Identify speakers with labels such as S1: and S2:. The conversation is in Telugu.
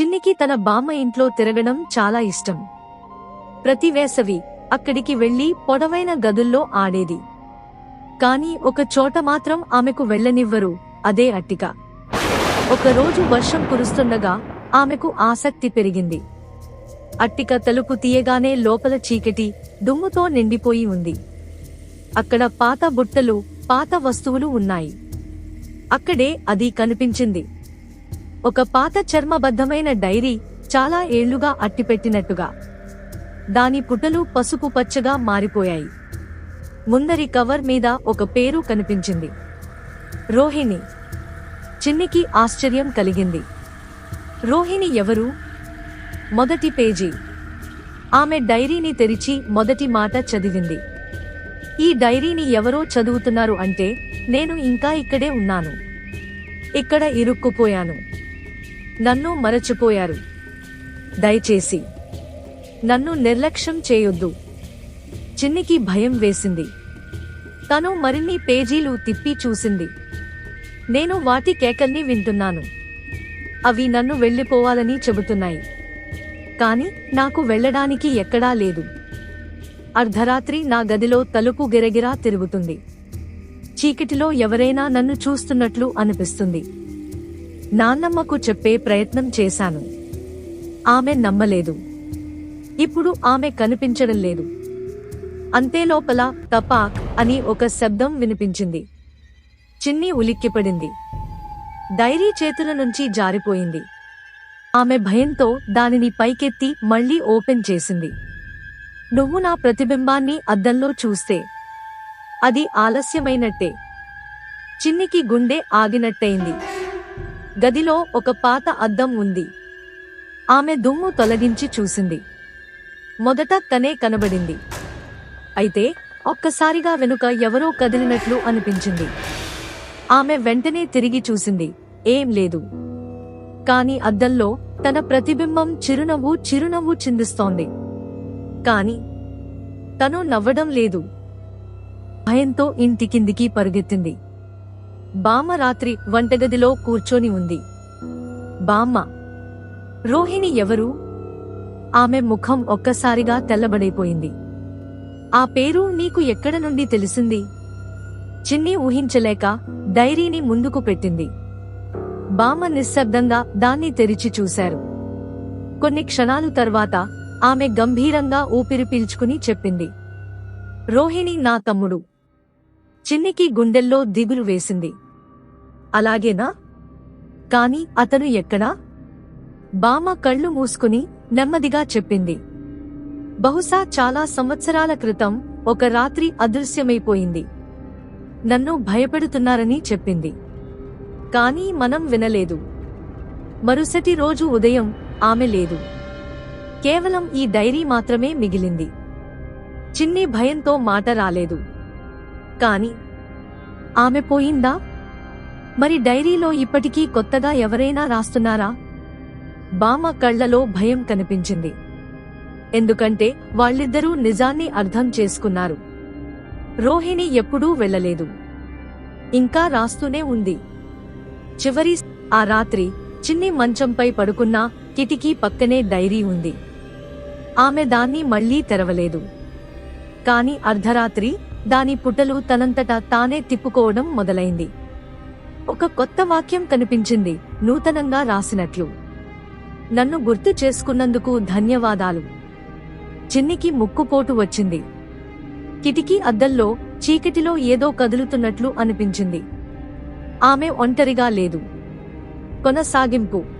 S1: చిన్నికి తన బామ్మ ఇంట్లో తిరగడం చాలా ఇష్టం. ప్రతి వేసవి అక్కడికి వెళ్ళి పొడవైన గదుల్లో ఆడేది. కాని ఒక చోట మాత్రం ఆమెకు వెళ్ళనివ్వరు అదే అట్టిక. ఒకరోజు వర్షం కురుస్తుండగా ఆమెకు ఆసక్తి పెరిగింది. అట్టిక తలుపు తీయగానే లోపల చీకటి దుమ్ముతో నిండిపోయి ఉంది. అక్కడ పాత బుట్టలు పాత వస్తువులు ఉన్నాయి. అక్కడే అది కనిపించింది. ఒక పాత చర్మబద్ధమైన డైరీ చాలా ఏళ్ళుగా అట్టిపెట్టినట్టుగా. దాని పుటలు పసుపు పచ్చగా మారిపోయాయి. ముందరి కవర్ మీద ఒక పేరు కనిపించింది. రోహిణి. చిన్నికి ఆశ్చర్యం కలిగింది. రోహిణి ఎవరు? మొదటి పేజీ. ఆమె డైరీని తెరిచి మొదటి మాట చదివింది. ఈ డైరీని ఎవరో చదువుతున్నారు అంటే నేను ఇంకా ఇక్కడే ఉన్నాను. ఇక్కడ ఇరుక్కుపోయాను. నన్ను మరచిపోయారు. దయచేసి నన్ను నిర్లక్ష్యం చేయొద్దు. చిన్నికి భయం వేసింది. తను మరిన్ని పేజీలు తిప్పి చూసింది. నేను వాటి కేకల్ని వింటున్నాను. అవి నన్ను వెళ్ళిపోవాలని చెబుతున్నాయి. కాని నాకు వెళ్ళడానికి ఎక్కడా లేదు. అర్ధరాత్రి నా గదిలో తలుపు గిరగిరా తిరుగుతుంది. చీకటిలో ఎవరైనా నన్ను చూస్తున్నట్లు అనిపిస్తుంది. నాన్నమ్మకు చెప్పే ప్రయత్నం చేశాను. ఆమె నమ్మలేదు. ఇప్పుడు ఆమె కనిపించడం లేదు. అంతేలోపల తపాక్ అని ఒక శబ్దం వినిపించింది. చిన్ని ఉలిక్కిపడింది. డైరీ చేతుల నుంచి జారిపోయింది. ఆమె భయంతో దానిని పైకెత్తి మళ్ళీ ఓపెన్ చేసింది. నువ్వు నా ప్రతిబింబాన్ని అద్దంలో చూస్తే అది ఆలస్యమైనట్టే. చిన్నికి గుండె ఆగినట్టయింది. గదిలో ఒక పాత అద్దం ఉంది. ఆమె దుమ్ము తొలగించి చూసింది. మొదట తనే కనబడింది. అయితే ఒక్కసారిగా వెనుక ఎవరో కదిలినట్లు అనిపించింది. ఆమె వెంటనే తిరిగి చూసింది. ఏం లేదు. కాని అద్దంలో తన ప్రతిబింబం చిరునవ్వు చిరునవ్వు చిందిస్తోంది. కాని తను నవ్వడం లేదు. భయంతో ఇంటి కిందికి పరుగెత్తింది. బామ్మ రాత్రి వంటగదిలో కూర్చొని ఉంది. బామ్మ రోహిణి ఎవరు? ఆమె ముఖం ఒక్కసారిగా తెల్లబడైపోయింది. ఆ పేరు నీకు ఎక్కడ నుండి తెలిసింది? చిన్ని ఊహించలేక డైరీని ముందుకు పెట్టింది. బామ్మ నిశ్శబ్దంగా దాన్ని తెరిచి చూశారు. కొన్ని క్షణాలు తర్వాత ఆమె గంభీరంగా ఊపిరి పీల్చుకుని చెప్పింది. రోహిణి నా తమ్ముడు. చిన్నికి గుండెల్లో దిగులు వేసింది. అలాగేనా? కాని అతను ఎక్కడా? బామ కళ్ళు మూసుకుని నెమ్మదిగా చెప్పింది. బహుశా చాలా సంవత్సరాల క్రితం ఒక రాత్రి అదృశ్యమైపోయింది. నన్ను భయపెడుతున్నారని చెప్పింది. కానీ మనం వినలేదు. మరుసటి రోజు ఉదయం ఆమె లేదు. కేవలం ఈ డైరీ మాత్రమే మిగిలింది. చిన్ని భయంతో మాట రాలేదు. కాని ఆమె పోయిందా? మరి డైరీలో ఇప్పటికీ కొత్తగా ఎవరైనా రాస్తున్నారా? బామ కళ్ళలో భయం కనిపించింది. ఎందుకంటే వాళ్ళిద్దరూ నిజాన్ని అర్థం చేసుకున్నారు. రోహిణి ఎప్పుడూ వెళ్ళలేదు. ఇంకా రాస్తూనే ఉంది. చివరి ఆ రాత్రి చిన్ని మంచంపై పడుకున్న కిటికీ పక్కనే డైరీ ఉంది. ఆమె దాన్ని మళ్ళీ తెరవలేదు. కాని అర్ధరాత్రి దాని పుటలు తనంతటా తానే తిప్పుకోవడం మొదలైంది. ఒక కొత్త వాక్యం కనిపించింది నూతనంగా రాసినట్లు. నన్ను గుర్తు చేసుకున్నందుకు ధన్యవాదాలు. చిన్నికి ముక్కుపోటు వచ్చింది. కిటికీ అద్దల్లో చీకటిలో ఏదో కదులుతున్నట్లు అనిపించింది. ఆమె ఒంటరిగా లేదు. కొనసాగింపు.